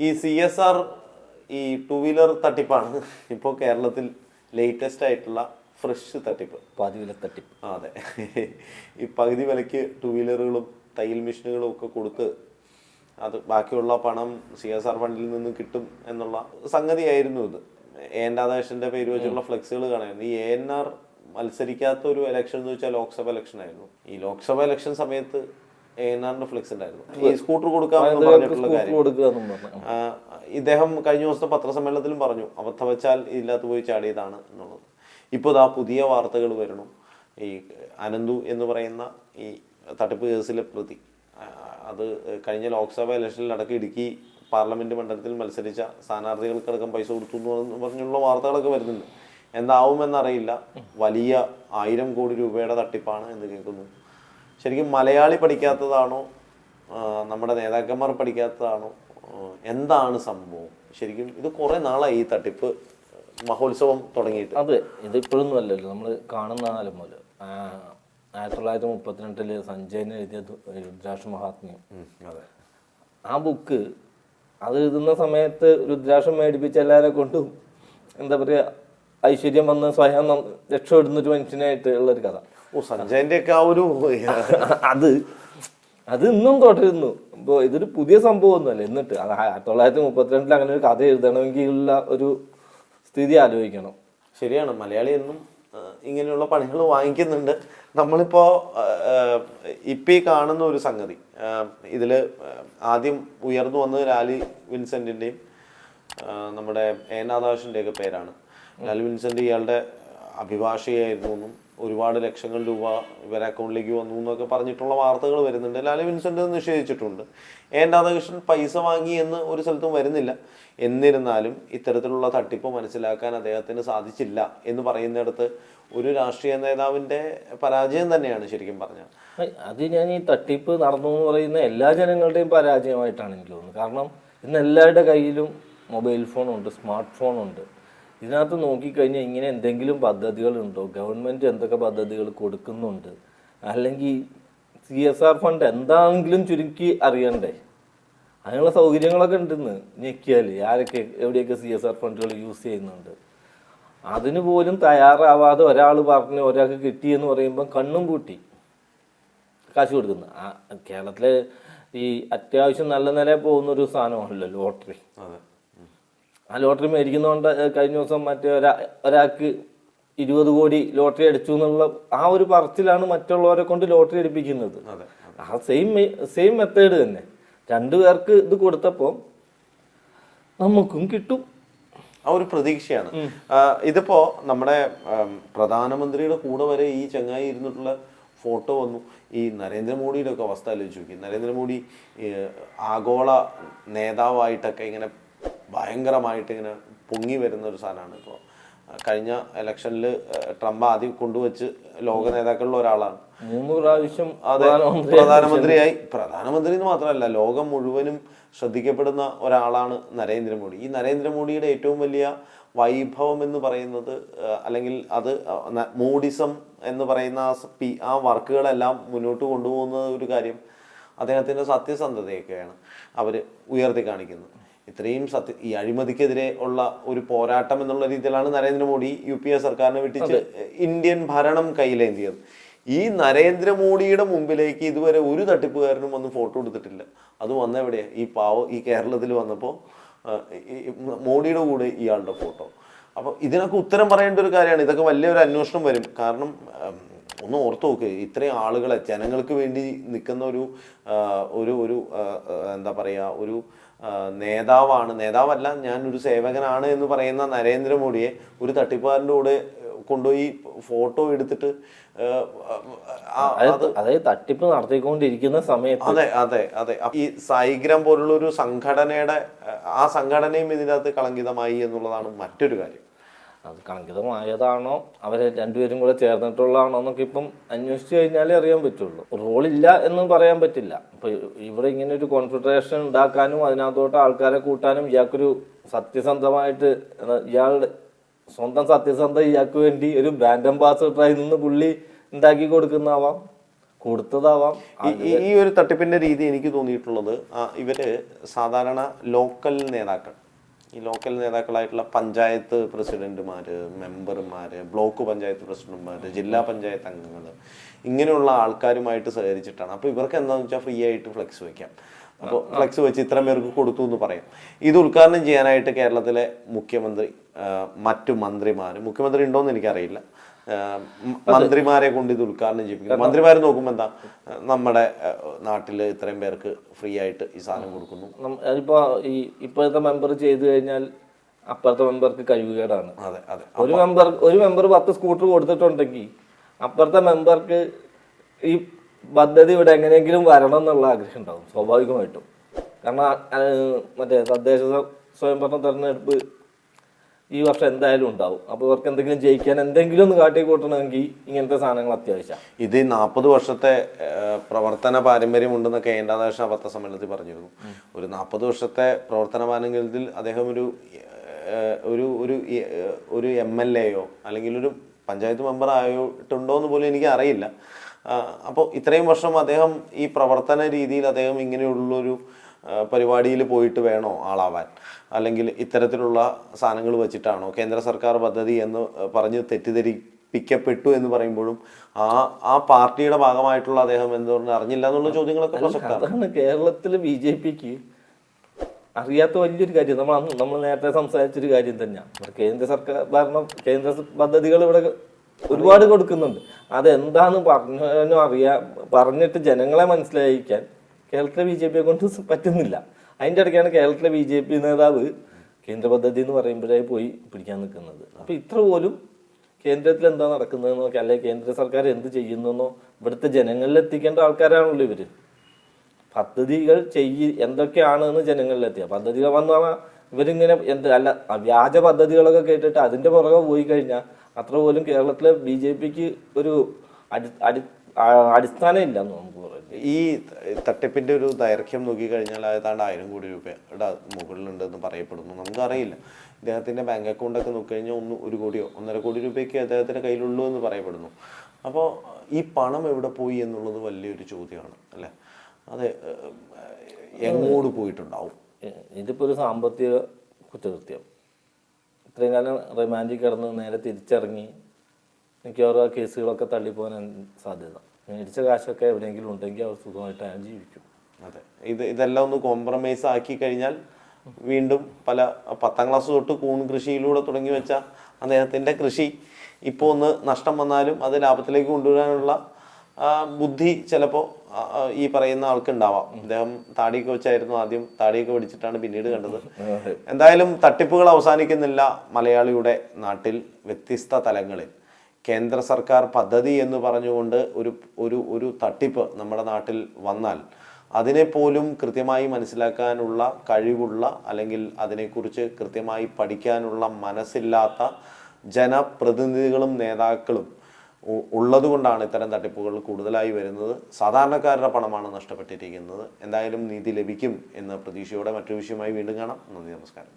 ഈ C S R ഈ two wheeler തട്ടിപ്പാണ്. ഇപ്പോൾ കേരളത്തിൽ ലേറ്റസ്റ്റ് ആയിട്ടുള്ള ഫ്രഷ് തട്ടിപ്പ്. പകുതി പതിവില തട്ടിപ്പ് അതെ. ഈ പകുതി വിലയ്ക്ക് ടു വീലറുകളും തയ്യൽ മെഷീനുകളും ഒക്കെ കൊടുത്ത് അത് ബാക്കിയുള്ള പണം സി എസ് ആർ ഫണ്ടിൽ നിന്ന് കിട്ടും എന്നുള്ള സംഗതിയായിരുന്നു ഇത്. എ എൻ രാധാകൃഷ്ണന്റെ പേര് വെച്ചുള്ള ഫ്ലെക്സുകൾ കാണായിരുന്നു ഈ എ എൻ ആർ മത്സരിക്കാത്ത ഒരു ഇലക്ഷൻ എന്ന് വെച്ചാൽ ലോക്സഭ ഇലക്ഷൻ ആയിരുന്നു. ഈ ലോക്സഭ ഇലക്ഷൻ സമയത്ത് എ ഫ്ലിക്സ് ഉണ്ടായിരുന്നു. ഈ സ്കൂട്ടർ ആ, ഇദ്ദേഹം കഴിഞ്ഞ ദിവസത്തെ പത്രസമ്മേളനത്തിലും പറഞ്ഞു അബദ്ധം വെച്ചാൽ ഇതിനകത്ത് പോയി ചാടിയതാണ് എന്നുള്ളത്. ഇപ്പോൾ ഇതാ പുതിയ വാർത്തകൾ വരണം. ഈ അനന്തു എന്ന് പറയുന്ന ഈ തട്ടിപ്പ് കേസിലെ പ്രതി അത് കഴിഞ്ഞ ലോക്സഭ ഇലക്ഷനിൽ അടക്കം ഇടുക്കി പാർലമെന്റ് മണ്ഡലത്തിൽ മത്സരിച്ച സ്ഥാനാർത്ഥികൾക്കടക്കം പൈസ കൊടുത്തു എന്ന് പറഞ്ഞുള്ള വാർത്തകളൊക്കെ വരുന്നുണ്ട്. എന്താവുമെന്നറിയില്ല. വലിയ ആയിരം കോടി രൂപയുടെ തട്ടിപ്പാണ് എന്ന് കേൾക്കുന്നു. ശരിക്കും മലയാളി പഠിക്കാത്തതാണോ? നമ്മുടെ നേതാക്കന്മാർ പഠിക്കാത്തതാണോ? എന്താണ് സംഭവം? ശരിക്കും ഇത് കുറേ നാളായി ഈ തട്ടിപ്പ് മഹോത്സവം തുടങ്ങിയിട്ട്. അതെ ഇത് ഇപ്പോഴൊന്നും അല്ലല്ലോ. നമ്മൾ കാണുന്ന കാലം മുതൽ ആ, ആയിരത്തി തൊള്ളായിരത്തി മുപ്പത്തിരണ്ടിൽ സഞ്ജയന് എഴുതിയ രുദ്രാക്ഷ മഹാത്മ്യം. അതെ. ആ ബുക്ക് അത് എഴുതുന്ന സമയത്ത് രുദ്രാക്ഷം മേടിപ്പിച്ച എല്ലാവരെ കൊണ്ടും എന്താ പറയുക ഐശ്വര്യം വന്ന് സ്വയം രക്ഷപ്പെടുന്ന ഒരു മനുഷ്യനായിട്ട് ഉള്ള ഒരു കഥ. ഓ സഞ്ജയന്റെ ഒക്കെ ആ ഒരു അത് അത് ഇന്നും തുടരുന്നു. ഇപ്പോ ഇതൊരു പുതിയ സംഭവമൊന്നുമല്ല. എന്നിട്ട് അത് ആയിരത്തി തൊള്ളായിരത്തി മുപ്പത്തിരണ്ടിൽ അങ്ങനെ ഒരു കഥ എഴുതണമെങ്കിൽ ഉള്ള ഒരു സ്ഥിതി ആലോചിക്കണം. ശരിയാണ്. മലയാളി എന്നും ഇങ്ങനെയുള്ള പണികൾ വാങ്ങിക്കുന്നുണ്ട്. നമ്മളിപ്പോ ഈ കാണുന്ന ഒരു സംഗതി. ഇതിൽ ആദ്യം ഉയർന്നു വന്നത് ലാലി വിൻസെന്റിന്റെയും നമ്മുടെ എ. ഒക്കെ പേരാണ്. ലാലി വിൻസെന്റ് ഇയാളുടെ അഭിഭാഷകയായിരുന്നു എന്നും ഒരുപാട് ലക്ഷങ്ങൾ രൂപ ഇവരെ അക്കൗണ്ടിലേക്ക് വന്നു എന്നൊക്കെ പറഞ്ഞിട്ടുള്ള വാർത്തകൾ വരുന്നുണ്ട്. ലാലി വിൻസെന്റ് നിഷേധിച്ചിട്ടുണ്ട്. എ. രാധാകൃഷ്ണൻ പൈസ വാങ്ങി എന്ന് ഒരു സ്ഥലത്തും വരുന്നില്ല. എന്നിരുന്നാലും ഇത്തരത്തിലുള്ള തട്ടിപ്പ് മനസ്സിലാക്കാൻ അദ്ദേഹത്തിന് സാധിച്ചില്ല എന്ന് പറയുന്നിടത്ത് ഒരു രാഷ്ട്രീയ നേതാവിന്റെ പരാജയം തന്നെയാണ് ശരിക്കും പറഞ്ഞാൽ. അത് ഞാൻ ഈ തട്ടിപ്പ് നടന്നു എന്ന് പറയുന്ന എല്ലാ ജനങ്ങളുടെയും പരാജയമായിട്ടാണ് എനിക്ക് തോന്നുന്നത്. കാരണം ഇന്ന് എല്ലാവരുടെ കയ്യിലും മൊബൈൽ ഫോണുണ്ട് സ്മാർട്ട് ഫോണുണ്ട്. ഇതിനകത്ത് നോക്കിക്കഴിഞ്ഞാൽ ഇങ്ങനെ എന്തെങ്കിലും പദ്ധതികളുണ്ടോ? ഗവൺമെന്റ് എന്തൊക്കെ പദ്ധതികൾ കൊടുക്കുന്നുണ്ട്? അല്ലെങ്കിൽ സി എസ് ആർ ഫണ്ട് എന്താണെങ്കിലും ചുരുക്കി അറിയണ്ടേ? അതിനുള്ള സൗകര്യങ്ങളൊക്കെ ഉണ്ടെന്ന് ഞെക്കിയാൽ ആരൊക്കെ എവിടെയൊക്കെ സി എസ് ആർ ഫണ്ടുകൾ യൂസ് ചെയ്യുന്നുണ്ട്. അതിന് പോലും തയ്യാറാവാതെ ഒരാൾ പറഞ്ഞ് ഒരാൾക്ക് കിട്ടിയെന്ന് പറയുമ്പോൾ കണ്ണും പൂട്ടി. കാശ് കൊടുക്കുന്നു. കേരളത്തിലെ ഈ അത്യാവശ്യം നല്ല നിലയിൽ പോകുന്ന ഒരു സാധനമാണല്ലോ ലോട്ടറി. ആ ലോട്ടറി മേടിക്കുന്നതുകൊണ്ട് കഴിഞ്ഞ ദിവസം മറ്റേ ഒരാ ഒരാൾക്ക് ഇരുപത് കോടി ലോട്ടറി അടിച്ചു എന്നുള്ള ആ ഒരു പറച്ചിലാണ് മറ്റുള്ളവരെ കൊണ്ട് ലോട്ടറി അടിപ്പിക്കുന്നത്. അതെ ആ സെയിം സെയിം മെത്തേഡ് തന്നെ. രണ്ടു പേർക്ക് ഇത് കൊടുത്തപ്പോൾ നമുക്കും കിട്ടും. ആ ഒരു പ്രതീക്ഷയാണ്. ഇതിപ്പോ നമ്മുടെ പ്രധാനമന്ത്രിയുടെ കൂടെ വരെ ഈ ചങ്ങായി ഇരുന്നിട്ടുള്ള ഫോട്ടോ വന്നു. ഈ നരേന്ദ്രമോദിയുടെ ഒക്കെ അവസ്ഥ ആലോചിച്ച് നോക്കി. നരേന്ദ്രമോദി ആഗോള നേതാവായിട്ടൊക്കെ ഇങ്ങനെ ഭയങ്കരമായിട്ട് ഇങ്ങനെ പൊങ്ങി വരുന്ന ഒരു സാധനമാണ് ഇപ്പോൾ. കഴിഞ്ഞ ഇലക്ഷനിൽ ട്രംപ് ആദ്യം കൊണ്ടുവച്ച് ലോക നേതാക്കളിൽ ഒരാളാണ്. മൂന്ന് പ്രാവശ്യം അതെ പ്രധാനമന്ത്രിയായി. പ്രധാനമന്ത്രി എന്ന് മാത്രമല്ല ലോകം മുഴുവനും ശ്രദ്ധിക്കപ്പെടുന്ന ഒരാളാണ് നരേന്ദ്രമോദി. ഈ നരേന്ദ്രമോദിയുടെ ഏറ്റവും വലിയ വൈഭവം എന്ന് പറയുന്നത് അല്ലെങ്കിൽ അത് മൂഡിസം എന്ന് പറയുന്ന ആ ആ വർക്കുകളെല്ലാം മുന്നോട്ട് കൊണ്ടുപോകുന്ന ഒരു കാര്യം അദ്ദേഹത്തിന്റെ സത്യസന്ധതയൊക്കെയാണ് അവർ ഉയർത്തി കാണിക്കുന്നത്. ഇത്രയും സത്യ ഈ അഴിമതിക്കെതിരെ ഉള്ള ഒരു പോരാട്ടം എന്നുള്ള രീതിയിലാണ് നരേന്ദ്രമോദി യു പി എ സർക്കാരിനെ വിട്ടിച്ച് ഇന്ത്യൻ ഭരണം കയ്യിലേന്തിയത്. ഈ നരേന്ദ്രമോദിയുടെ മുമ്പിലേക്ക് ഇതുവരെ ഒരു തട്ടിപ്പുകാരനും വന്ന് ഫോട്ടോ എടുത്തിട്ടില്ല. അത് വന്നെവിടെയാ ഈ പാവ ഈ കേരളത്തിൽ വന്നപ്പോൾ മോഡിയുടെ കൂടെ ഇയാളുടെ ഫോട്ടോ. അപ്പോൾ ഇതിനൊക്കെ ഉത്തരം പറയേണ്ട ഒരു കാര്യമാണ്. ഇതൊക്കെ വലിയൊരു അന്വേഷണം വരും. കാരണം ഒന്ന് ഓർത്ത് നോക്ക്. ഇത്രയും ആളുകളെ ജനങ്ങൾക്ക് വേണ്ടി നിൽക്കുന്ന ഒരു ഒരു ഒരു എന്താ പറയുക ഒരു നേതാവാണ്. നേതാവല്ല ഞാൻ ഒരു സേവകനാണ് എന്ന് പറയുന്ന നരേന്ദ്രമോദിയെ ഒരു തട്ടിപ്പുകാരന്റെ കൂടെ കൊണ്ടുപോയി ഫോട്ടോ എടുത്തിട്ട് അതായത് തട്ടിപ്പ് നടത്തിക്കൊണ്ടിരിക്കുന്ന സമയത്ത് അതെ അതെ അതെ. ഈ സൈഗ്രം പോലുള്ള ഒരു സംഘടനയുടെ ആ സംഘടനയും ഇതിനകത്ത് കളങ്കിതമായി എന്നുള്ളതാണ് മറ്റൊരു കാര്യം. അത് കളങ്കിതമായതാണോ അവർ രണ്ടുപേരും കൂടെ ചേർന്നിട്ടുള്ളതാണോ എന്നൊക്കെ ഇപ്പം അന്വേഷിച്ച് കഴിഞ്ഞാലേ അറിയാൻ പറ്റുള്ളൂ. റോളില്ല എന്ന് പറയാൻ പറ്റില്ല. അപ്പൊ ഇവിടെ ഇങ്ങനെ ഒരു കോൺഫെഡറേഷൻ ഉണ്ടാക്കാനും അതിനകത്തോട്ട് ആൾക്കാരെ കൂട്ടാനും ഇയാൾക്കൊരു സത്യസന്ധമായിട്ട് ഇയാളുടെ സ്വന്തം സത്യസന്ധ ഇയാൾക്ക് വേണ്ടി ഒരു ബ്രാൻഡ് അംബാസഡറായി നിന്ന് പുള്ളി ഉണ്ടാക്കി കൊടുക്കുന്നതാവാം കൊടുത്തതാവാം. ഈ- ഒരു തട്ടിപ്പിന്റെ രീതി എനിക്ക് തോന്നിയിട്ടുള്ളത് ഇവർ സാധാരണ ലോക്കൽ നേതാക്കൾ. ഈ ലോക്കൽ നേതാക്കളായിട്ടുള്ള പഞ്ചായത്ത് പ്രസിഡന്റുമാർ മെമ്പർമാർ ബ്ലോക്ക് പഞ്ചായത്ത് പ്രസിഡന്റുമാർ ജില്ലാ പഞ്ചായത്ത് അംഗങ്ങൾ ഇങ്ങനെയുള്ള ആൾക്കാരുമായിട്ട് സഹകരിച്ചിട്ടാണ്. അപ്പോൾ ഇവർക്ക് എന്താണെന്ന് വെച്ചാൽ ഫ്രീ ആയിട്ട് ഫ്ലെക്സ് വയ്ക്കാം അപ്പോൾ ഫ്ലെക്സ് വെച്ച് ഇത്ര പേർക്ക് കൊടുത്തു എന്ന് പറയാം. ഇത് ഉദ്ഘാടനം ചെയ്യാനായിട്ട് കേരളത്തിലെ മുഖ്യമന്ത്രി മറ്റു മന്ത്രിമാർ മുഖ്യമന്ത്രി ഉണ്ടോയെന്ന് എനിക്കറിയില്ല. മന്ത്രിമാരെ കൊണ്ട് ഇത് ഉദ്ഘാടനം ചെയ്യിപ്പിക്കും. മന്ത്രിമാർ നോക്കുമ്പോൾ എന്താ നമ്മുടെ നാട്ടിൽ ഇത്രയും പേർക്ക് ഫ്രീ ആയിട്ട് ഈ സാധനം കൊടുക്കുന്നു. അതിപ്പോ ഈ ഇപ്പോഴത്തെ മെമ്പർ ചെയ്തു കഴിഞ്ഞാൽ അപ്പുറത്തെ മെമ്പർക്ക് കഴിവുകേടാണ്. അതെ അതെ. ഒരു മെമ്പർ ഒരു മെമ്പർ പത്ത് സ്കൂട്ടർ കൊടുത്തിട്ടുണ്ടെങ്കിൽ അപ്പുറത്തെ മെമ്പർക്ക് ഈ പദ്ധതി ഇവിടെ എങ്ങനെയെങ്കിലും വരണം എന്നുള്ള ആഗ്രഹം ഉണ്ടാവും സ്വാഭാവികമായിട്ടും. കാരണം മറ്റേ തദ്ദേശ സ്വ- സ്വയംഭരണ തെരഞ്ഞെടുപ്പ് ഈ വർഷം എന്തായാലും ഉണ്ടാവും. അപ്പോൾ ഇവർക്ക് എന്തെങ്കിലും ജയിക്കാൻ എന്തെങ്കിലും ഒന്ന് കാട്ടി കൂട്ടണമെങ്കിൽ ഇങ്ങനത്തെ സാധനങ്ങൾ അത്യാവശ്യമാണ്. ഇത് നാൽപ്പത് വർഷത്തെ പ്രവർത്തന പാരമ്പര്യം ഉണ്ടെന്നൊക്കെ ഏണ്ടാദാശ പത്രസമ്മേളനത്തിൽ പറഞ്ഞിരുന്നു. ഒരു നാൽപ്പത് വർഷത്തെ പ്രവർത്തന പാരമ്പര്യത്തിൽ അദ്ദേഹം ഒരു ഒരു ഒരു ഒരു എം എൽ എയോ അല്ലെങ്കിൽ ഒരു പഞ്ചായത്ത് മെമ്പർ ആയിട്ടുണ്ടോ എന്ന് പോലും എനിക്ക് അറിയില്ല. അപ്പോൾ ഇത്രയും വർഷം അദ്ദേഹം ഈ പ്രവർത്തന രീതിയിൽ അദ്ദേഹം ഇങ്ങനെയുള്ളൊരു പരിപാടിയിൽ പോയിട്ട് വേണോ ആളാവാൻ? അല്ലെങ്കിൽ ഇത്തരത്തിലുള്ള സാധനങ്ങൾ വെച്ചിട്ടാണോ? കേന്ദ്ര സർക്കാർ പദ്ധതി എന്ന് പറഞ്ഞ് തെറ്റിദ്ധരിപ്പിക്കപ്പെട്ടു എന്ന് പറയുമ്പോഴും ആ ആ പാർട്ടിയുടെ ഭാഗമായിട്ടുള്ള അദ്ദേഹം എന്തുകൊണ്ട് അറിഞ്ഞില്ല എന്നുള്ള ചോദ്യങ്ങളൊക്കെ പ്രസക്തമാണ്. കേരളത്തിലെ കേരളത്തിൽ ബി ജെ പിക്ക് അറിയാത്ത വലിയൊരു കാര്യം. നമ്മൾ അന്ന് നമ്മൾ നേരത്തെ സംസാരിച്ചൊരു കാര്യം തന്നെയാണ് കേന്ദ്ര സർക്കാർ ഭരണം കേന്ദ്ര പദ്ധതികൾ ഇവിടെ ഒരുപാട് കൊടുക്കുന്നുണ്ട്. അതെന്താന്ന് പറഞ്ഞു അറിയാ പറഞ്ഞിട്ട് ജനങ്ങളെ മനസ്സിലാക്കിക്കാൻ കേരളത്തിലെ ബി ജെ പിയെ കൊണ്ട് പറ്റുന്നില്ല. അതിന്റെ ഇടയ്ക്കാണ് കേരളത്തിലെ ബി ജെ പി നേതാവ് കേന്ദ്ര പദ്ധതി എന്ന് പറയുമ്പോഴായി പോയി പിടിക്കാൻ നിൽക്കുന്നത്. അപ്പോൾ ഇത്ര പോലും കേന്ദ്രത്തിൽ എന്താ നടക്കുന്നതെന്നോ അല്ലെങ്കിൽ കേന്ദ്ര സർക്കാർ എന്ത് ചെയ്യുന്നെന്നോ ഇവിടുത്തെ ജനങ്ങളിൽ എത്തിക്കേണ്ട ആൾക്കാരാണല്ലോ ഇവർ പദ്ധതികൾ ചെയ്യ എന്തൊക്കെയാണെന്ന് ജനങ്ങളിലെത്തിയ പദ്ധതികൾ വന്നു പറഞ്ഞാൽ ഇവരിങ്ങനെ എന്ത് അല്ല വ്യാജ പദ്ധതികളൊക്കെ കേട്ടിട്ട് അതിന്റെ പുറകെ പോയി കഴിഞ്ഞാൽ അത്ര പോലും കേരളത്തിലെ ബി ജെ പിക്ക് ഒരു അടി അടി ആ, അടിസ്ഥാനം ഇല്ലെന്ന് നമുക്ക് ഈ തട്ടിപ്പിന്റെ ഒരു ദൈർഘ്യം നോക്കിക്കഴിഞ്ഞാൽ ഏതാണ്ട് ആയിരം കോടി രൂപയുടെ മുകളിലുണ്ടെന്ന് പറയപ്പെടുന്നു. നമുക്കറിയില്ല. ഇദ്ദേഹത്തിന്റെ ബാങ്ക് അക്കൗണ്ടൊക്കെ നോക്കിക്കഴിഞ്ഞാൽ ഒന്ന് ഒരു കോടിയോ ഒന്നര കോടി രൂപയ്ക്ക് അദ്ദേഹത്തിന്റെ കയ്യിലുള്ളൂ എന്ന് പറയപ്പെടുന്നു. അപ്പോൾ ഈ പണം എവിടെ പോയി എന്നുള്ളത് വലിയൊരു ചോദ്യമാണ് അല്ലേ? അതെ എങ്ങോട്ട് പോയിട്ടുണ്ടാവും? ഇതിപ്പോൾ ഇതിപ്പോ ഒരു സാമ്പത്തിക കുറ്റകൃത്യം. ഇത്രയും കാലം റിമാൻഡിൽ കിടന്ന് നേരെ തിരിച്ചിറങ്ങി മിക്കവാറും ആ കേസുകളൊക്കെ തള്ളിപ്പോകാൻ സാധ്യത. മേടിച്ച കാശൊക്കെ എവിടെയെങ്കിലും ഉണ്ടെങ്കിൽ അവർ സുഖമായിട്ട് അയാൾ ജീവിക്കും. അതെ. ഇത് ഇതെല്ലാം ഒന്ന് കോംപ്രമൈസ് ആക്കി കഴിഞ്ഞാൽ വീണ്ടും പല പത്താം ക്ലാസ് തൊട്ട് കൂൺ കൃഷിയിലൂടെ തുടങ്ങി വെച്ച അദ്ദേഹത്തിന്റെ കൃഷി ഇപ്പോൾ ഒന്ന് നഷ്ടം വന്നാലും അത് ലാഭത്തിലേക്ക് കൊണ്ടുവരാനുള്ള ബുദ്ധി ചിലപ്പോൾ ഈ പറയുന്ന ആൾക്ക് ഉണ്ടാവാം. അദ്ദേഹം താടിയൊക്കെ വെച്ചായിരുന്നു ആദ്യം താടിയൊക്കെ പിടിച്ചിട്ടാണ് പിന്നീട് കണ്ടത്. എന്തായാലും തട്ടിപ്പുകൾ അവസാനിക്കുന്നില്ല മലയാളിയുടെ നാട്ടിൽ വ്യത്യസ്ത തലങ്ങളിൽ. കേന്ദ്ര സർക്കാർ പദ്ധതി എന്ന് പറഞ്ഞുകൊണ്ട് ഒരു ഒരു ഒരു തട്ടിപ്പ് നമ്മുടെ നാട്ടിൽ വന്നാൽ അതിനെപ്പോലും കൃത്യമായി മനസ്സിലാക്കാനുള്ള കഴിവുള്ള അല്ലെങ്കിൽ അതിനെക്കുറിച്ച് കൃത്യമായി പഠിക്കാനുള്ള മനസ്സില്ലാത്ത ജനപ്രതിനിധികളും നേതാക്കളും ഉള്ളതുകൊണ്ടാണ് ഇത്തരം തട്ടിപ്പുകൾ കൂടുതലായി വരുന്നത്. സാധാരണക്കാരുടെ പണമാണ് നഷ്ടപ്പെട്ടിരിക്കുന്നത്. എന്തായാലും നീതി ലഭിക്കും എന്ന പ്രതീക്ഷയോടെ മറ്റൊരു വിഷയമായി വീണ്ടും കാണാം. നന്ദി നമസ്കാരം.